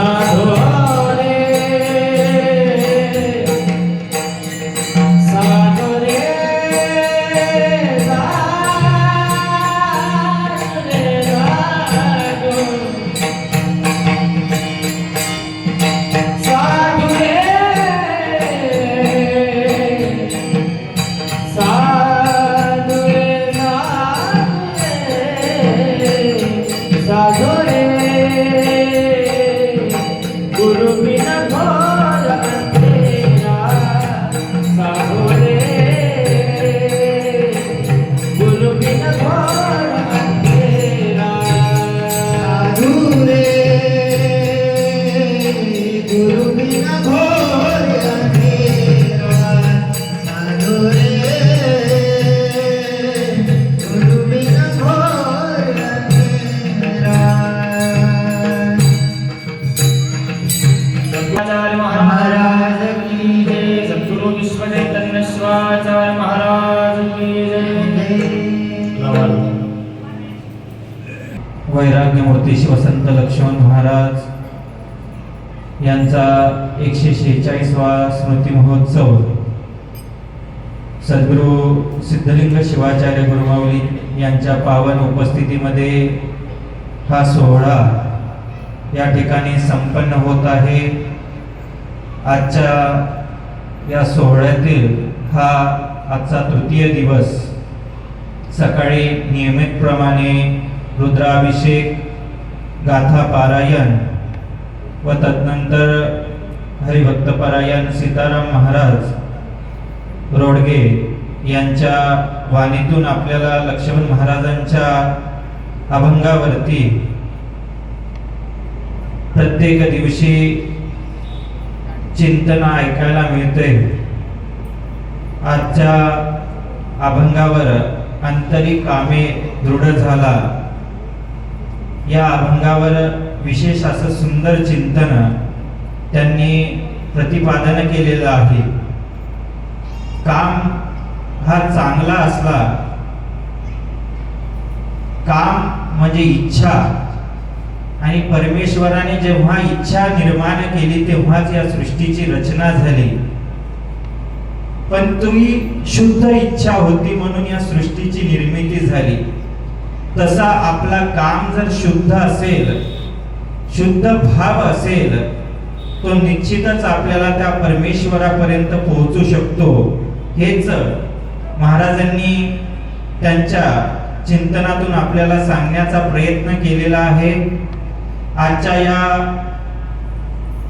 passar. वैराग्यमूर्ती शिवसंत Laxman Maharaj यांचा एकशे शेहेचाळीसवा स्मृती महोत्सव. सद्गुरू सिद्धलिंग शिवाचार्य गुरुमाऊली यांच्या पावन उपस्थितीमध्ये हा सोहळा या ठिकाणी संपन्न होत आहे. आजच्या या सोहळ्यातील हा आजचा तृतीय दिवस सकाळी नियमितप्रमाणे रुद्राभिषेक गाथा पारायण व तदनंतर हरिभक्तपरायण सीताराम महाराज रोडगे यांच्या वाणीतून आपल्याला लक्ष्मण महाराजांच्या अभंगावरती प्रत्येक दिवशी चिंतन ऐकायला मिळते. आजच्या अभंगावर आंतरिक कामे दृढ झाला. या अभंगावर विशेष असं सुंदर चिंतन त्यांनी प्रतिपादन केलेलं आहे. काम हा चांगला असला काम म्हणजे इच्छा. आणि परमेश्वराने जेव्हा इच्छा निर्माण केली तेव्हाच या सृष्टीची रचना झाली. पण तुम्ही शुद्ध इच्छा होती म्हणून या सृष्टीची निर्मिती झाली. तसा आपला काम जर शुद्ध असेल शुद्ध भाव असेल तो निश्चितच आपल्याला त्या परमेश्वरापर्यंत पोहोचू शकतो. हेच महाराजांनी त्यांच्या चिंतनातून आपल्याला सांगण्याचा प्रयत्न केलेला आहे. आजच्या या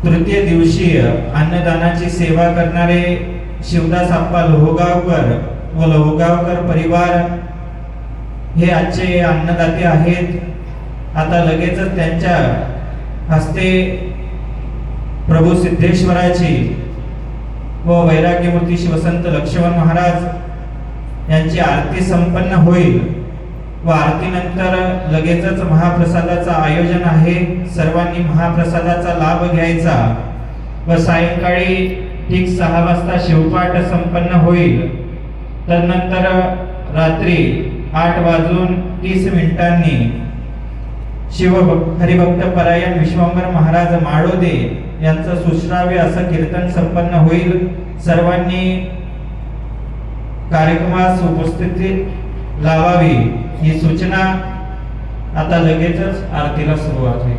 तृतीय दिवशी अन्नदानाची सेवा करणारे शिवदास आप्पा लोहगावकर व लोहगावकर परिवार हे आजचे अन्नदाते आहेत. आता लगेचच त्यांच्या हस्ते प्रभू सिद्धेश्वराची व वैराग्यमूर्ती शिवसंत लक्ष्मण महाराज यांची आरती संपन्न होईल व आरतीनंतर लगेचच महाप्रसादाचं आयोजन आहे. सर्वांनी महाप्रसादाचा लाभ घ्यायचा व सायंकाळी ठीक सहा वाजता शिवपाठ संपन्न होईल. तदनंतर रात्री आठ वाजून तीस मिनिटांनी. शिव हरिभक्त परायण विश्वंभर महाराज माडोदे यांचं सुश्राव्य असं कीर्तन संपन्न होईल. सर्वांनी कार्यक्रमास उपस्थिती लावावी ही सूचना. आता लगेचच आरतीला सुरुवात होईल.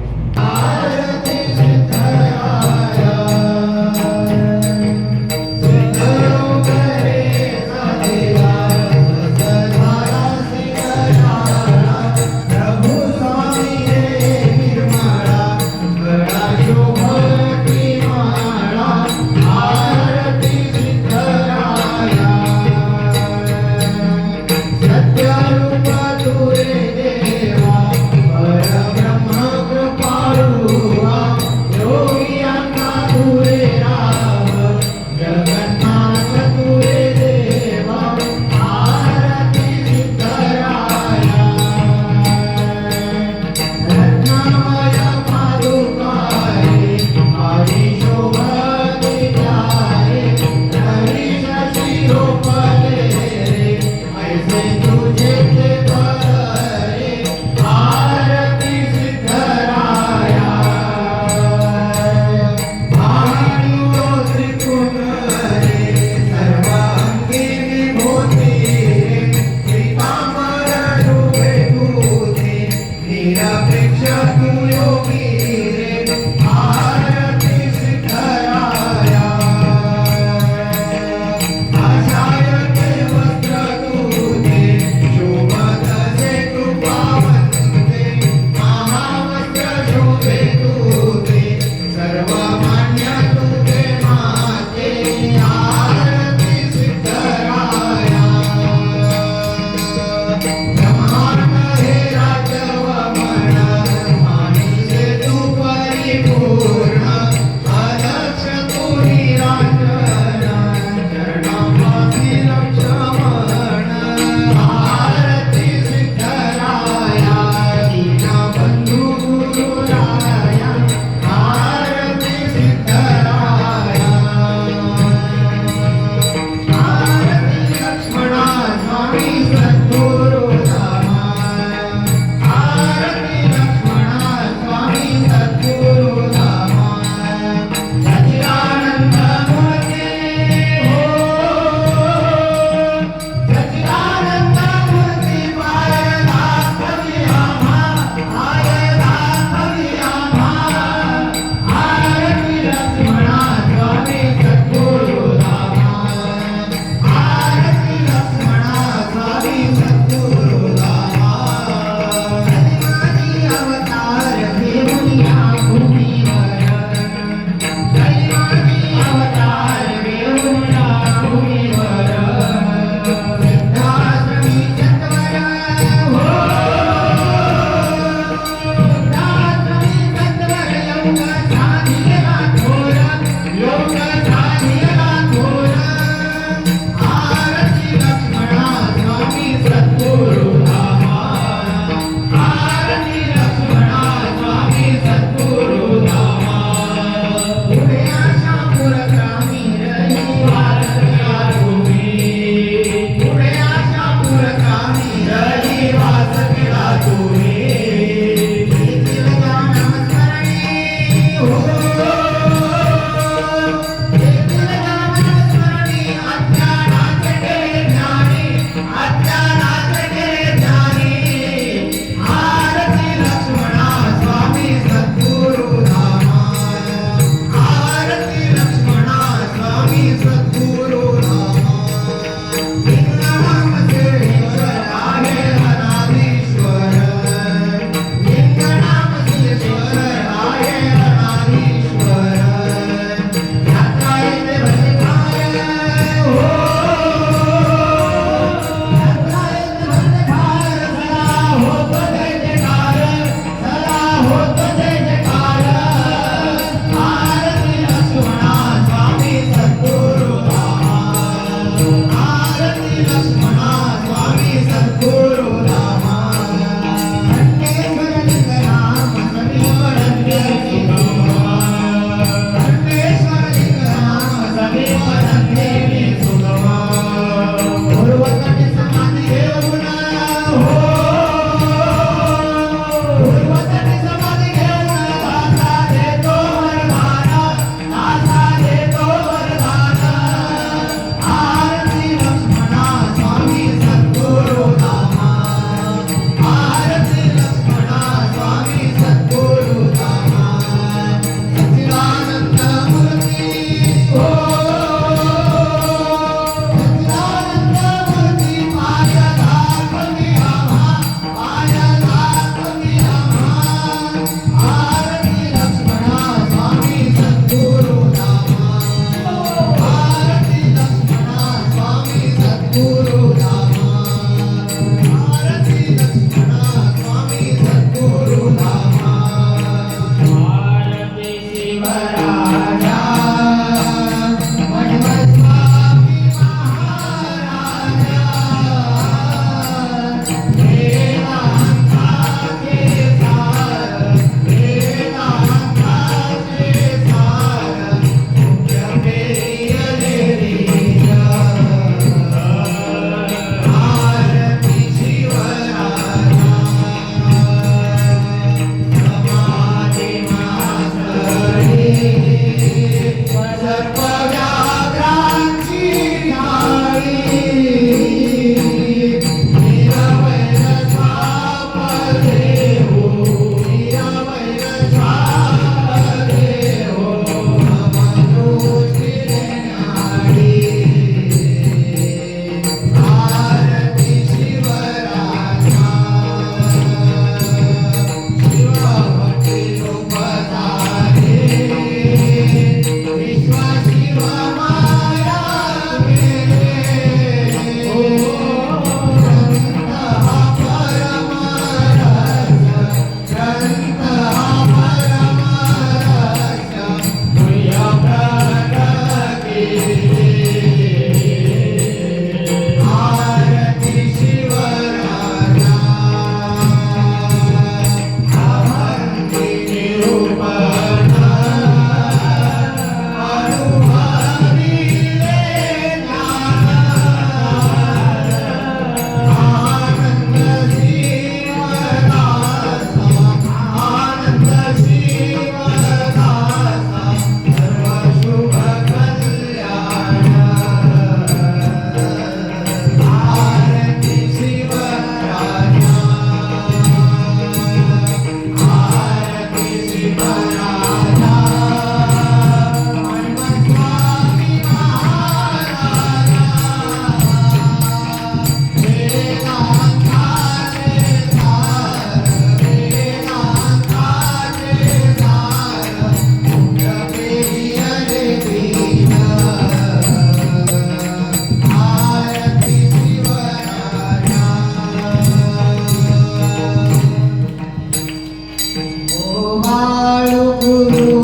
Senhor.